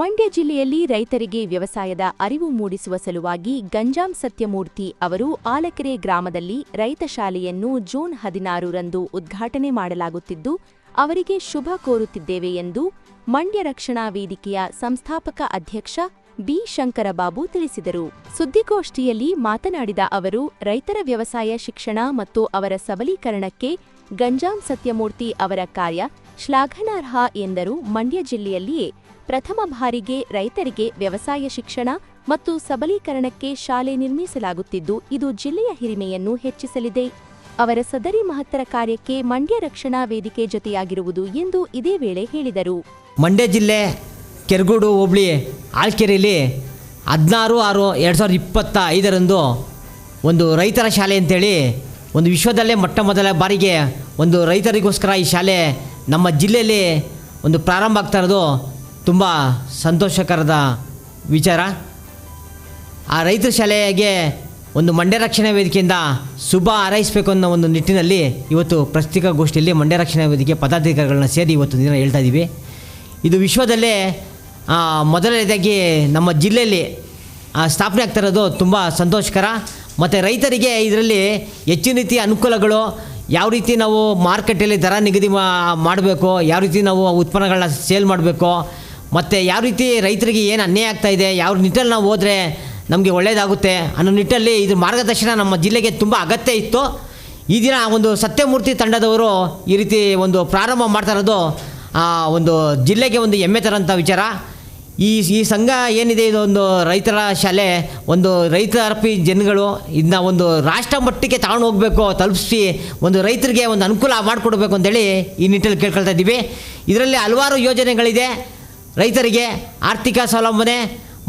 ಮಂಡ್ಯ ಜಿಲ್ಲೆಯಲ್ಲಿ ರೈತರಿಗೆ ವ್ಯವಸಾಯದ ಅರಿವು ಮೂಡಿಸುವ ಸಲುವಾಗಿ ಗಂಜಾಂ ಸತ್ಯಮೂರ್ತಿ ಅವರು ಆಲಕೆರೆ ಗ್ರಾಮದಲ್ಲಿ ರೈತ ಶಾಲೆಯನ್ನು ಜೂನ್ ಹದಿನಾರರಂದು ಉದ್ಘಾಟನೆ ಮಾಡಲಾಗುತ್ತಿದ್ದು, ಅವರಿಗೆ ಶುಭ ಕೋರುತ್ತಿದ್ದೇವೆ ಎಂದು ಮಂಡ್ಯ ರಕ್ಷಣಾ ವೇದಿಕೆಯ ಸಂಸ್ಥಾಪಕ ಅಧ್ಯಕ್ಷ ಬಿ ಶಂಕರಬಾಬು ತಿಳಿಸಿದರು. ಸುದ್ದಿಗೋಷ್ಠಿಯಲ್ಲಿ ಮಾತನಾಡಿದ ಅವರು, ರೈತರ ವ್ಯವಸಾಯ ಶಿಕ್ಷಣ ಮತ್ತು ಅವರ ಸಬಲೀಕರಣಕ್ಕೆ ಗಂಜಾಂ ಸತ್ಯಮೂರ್ತಿ ಅವರ ಕಾರ್ಯ ಶ್ಲಾಘನಾರ್ಹ ಎಂದರು. ಮಂಡ್ಯ ಜಿಲ್ಲೆಯಲ್ಲಿಯೇ ಪ್ರಥಮ ಬಾರಿಗೆ ರೈತರಿಗೆ ವ್ಯವಸಾಯ ಶಿಕ್ಷಣ ಮತ್ತು ಸಬಲೀಕರಣಕ್ಕೆ ಶಾಲೆ ನಿರ್ಮಿಸಲಾಗುತ್ತಿದ್ದು, ಇದು ಜಿಲ್ಲೆಯ ಹಿರಿಮೆಯನ್ನು ಹೆಚ್ಚಿಸಲಿದೆ. ಅವರ ಸದರಿ ಮಹತ್ತರ ಕಾರ್ಯಕ್ಕೆ ಮಂಡ್ಯ ರಕ್ಷಣಾ ವೇದಿಕೆ ಜೊತೆಯಾಗಿರುವುದು ಎಂದು ಇದೇ ವೇಳೆ ಹೇಳಿದರು. ಮಂಡ್ಯ ಜಿಲ್ಲೆ ಕೆರಗೋಡು ಹೋಬಳಿ ಆಳ್ಕೆರೆಯಲ್ಲಿ ಹದಿನಾರು ಆರು ಎರಡು ಸಾವಿರದ ಇಪ್ಪತ್ತ ಐದರಂದು ಒಂದು ರೈತರ ಶಾಲೆ ಅಂತೇಳಿ ಒಂದು ವಿಶ್ವದಲ್ಲೇ ಮೊಟ್ಟ ಮೊದಲ ಬಾರಿಗೆ ಒಂದು ರೈತರಿಗೋಸ್ಕರ ಈ ಶಾಲೆ ನಮ್ಮ ಜಿಲ್ಲೆಯಲ್ಲಿ ಒಂದು ಪ್ರಾರಂಭ ಆಗ್ತಾ ಇರೋದು. ತುಂಬ ಸಂತೋಷಕರದ ವಿಚಾರ. ಆ ರೈತರ ಶಾಲೆಗೆ ಒಂದು ಮಂಡ್ಯ ರಕ್ಷಣಾ ವೇದಿಕೆಯಿಂದ ಶುಭ ಹಾರೈಸಬೇಕು ಅನ್ನೋ ಒಂದು ನಿಟ್ಟಿನಲ್ಲಿ ಇವತ್ತು ಪತ್ರಿಕಾಗೋಷ್ಠಿಯಲ್ಲಿ ಮಂಡ್ಯ ರಕ್ಷಣಾ ವೇದಿಕೆ ಪದಾಧಿಕಾರಿಗಳನ್ನ ಸೇರಿ ಇವತ್ತು ದಿನ ಹೇಳ್ತಾ ಇದ್ದೀವಿ ಇದು ವಿಶ್ವದಲ್ಲೇ ಮೊದಲನೇದಾಗಿ ನಮ್ಮ ಜಿಲ್ಲೆಯಲ್ಲಿ ಸ್ಥಾಪನೆ ಆಗ್ತಾ ಇರೋದು ತುಂಬ ಸಂತೋಷಕರ. ಮತ್ತು ರೈತರಿಗೆ ಇದರಲ್ಲಿ ಹೆಚ್ಚಿನ ರೀತಿಯ ಅನುಕೂಲಗಳು, ಯಾವ ರೀತಿ ನಾವು ಮಾರುಕಟ್ಟೆಯಲ್ಲಿ ದರ ನಿಗದಿ ಮಾಡಬೇಕು, ಯಾವ ರೀತಿ ನಾವು ಉತ್ಪನ್ನಗಳನ್ನ ಸೇಲ್ ಮಾಡಬೇಕು ಮತ್ತು ಯಾವ ರೀತಿ ರೈತರಿಗೆ ಏನು ಅನ್ಯಾಯ ಆಗ್ತಾ ಇದೆ ಯಾವ ನಿಟ್ಟಲ್ಲಿ ನಾವು ಹೋದರೆ ನಮಗೆ ಒಳ್ಳೆಯದಾಗುತ್ತೆ ಅನ್ನೋ ನಿಟ್ಟಲ್ಲಿ ಇದು ಮಾರ್ಗದರ್ಶನ ನಮ್ಮ ಜಿಲ್ಲೆಗೆ ತುಂಬ ಅಗತ್ಯ ಇತ್ತು. ಈ ದಿನ ಒಂದು ಸತ್ಯಮೂರ್ತಿ ತಂಡದವರು ಈ ರೀತಿ ಒಂದು ಪ್ರಾರಂಭ ಮಾಡ್ತಾ ಇರೋದು ಆ, ಒಂದು ಜಿಲ್ಲೆಗೆ ಒಂದು ಹೆಮ್ಮೆ ತರೋಂಥ ವಿಚಾರ. ಈ ಈ ಸಂಘ ಏನಿದೆ ಇದು ಒಂದು ರೈತರ ಶಾಲೆ ಒಂದು ರೈತಾಪಿ ಜನಗಳು ಇದನ್ನ ಒಂದು ರಾಷ್ಟ್ರ ಮಟ್ಟಕ್ಕೆ ತಗೊಂಡು ಹೋಗಬೇಕು ತಲುಪಿಸಿ ಒಂದು ರೈತರಿಗೆ ಒಂದು ಅನುಕೂಲ ಮಾಡಿಕೊಡ್ಬೇಕು ಅಂತೇಳಿ ಈ ನಿಟ್ಟಲ್ಲಿ ಕೇಳ್ಕೊಳ್ತಾ ಇದ್ದೀವಿ. ಇದರಲ್ಲಿ ಹಲವಾರು ಯೋಜನೆಗಳಿದೆ. ರೈತರಿಗೆ ಆರ್ಥಿಕ ಸ್ವಾವಲಂಬನೆ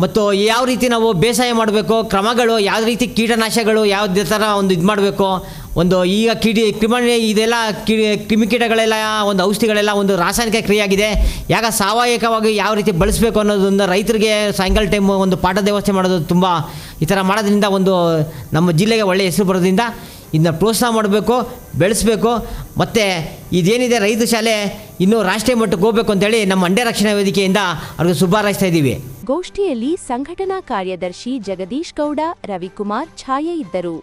ಮತ್ತು ಯಾವ ರೀತಿ ನಾವು ಬೇಸಾಯ ಮಾಡಬೇಕು, ಕ್ರಮಗಳು, ಯಾವ ರೀತಿ ಕೀಟನಾಶಕಗಳು, ಯಾವುದೇ ಥರ ಒಂದು ಇದು ಮಾಡಬೇಕು, ಒಂದು ಈಗ ಕಿಡಿ ಕ್ರಿಮಿ ಇದೆಲ್ಲ ಕಿಡಿ ಕ್ರಿಮಿಕೀಟಗಳೆಲ್ಲ, ಒಂದು ಔಷಧಿಗಳೆಲ್ಲ ಒಂದು ರಾಸಾಯನಿಕ ಕ್ರಿಯೆಯಾಗಿದೆ. ಯಾಕೆ ಸಾವಯವವಾಗಿ ಯಾವ ರೀತಿ ಬಳಸಬೇಕು ಅನ್ನೋದೊಂದು ರೈತರಿಗೆ ಸಾಯಂಕಾಲ ಟೈಮು ಒಂದು ಪಾಠದ ವ್ಯವಸ್ಥೆ ಮಾಡೋದು ತುಂಬ ಈ ಥರ ಮಾಡೋದ್ರಿಂದ ಒಂದು ನಮ್ಮ ಜಿಲ್ಲೆಗೆ ಒಳ್ಳೆಯ ಹೆಸರು ಬರೋದ್ರಿಂದ ಇದನ್ನ ಪ್ರೋತ್ಸಾಹ ಮಾಡಬೇಕು, ಬೆಳೆಸಬೇಕು. ಮತ್ತು ಇದೇನಿದೆ ರೈತ ಶಾಲೆ, ಇನ್ನೂ ರಾಷ್ಟ್ರೀಯ ಮಟ್ಟಕ್ಕೆ ಹೋಗಬೇಕು ಅಂತೇಳಿ ನಮ್ಮ ಅಂಡೆ ರಕ್ಷಣಾ ವೇದಿಕೆಯಿಂದ ಅವ್ರಿಗೆ ಶುಭಾರೈಸ್ತಾ ಇದ್ದೀವಿ. ಗೋಷ್ಠಿಯಲ್ಲಿ ಸಂಘಟನಾ ಕಾರ್ಯದರ್ಶಿ ಜಗದೀಶ್ ಗೌಡ, ರವಿಕುಮಾರ್ ಛಾಯೆ ಇದ್ದರು.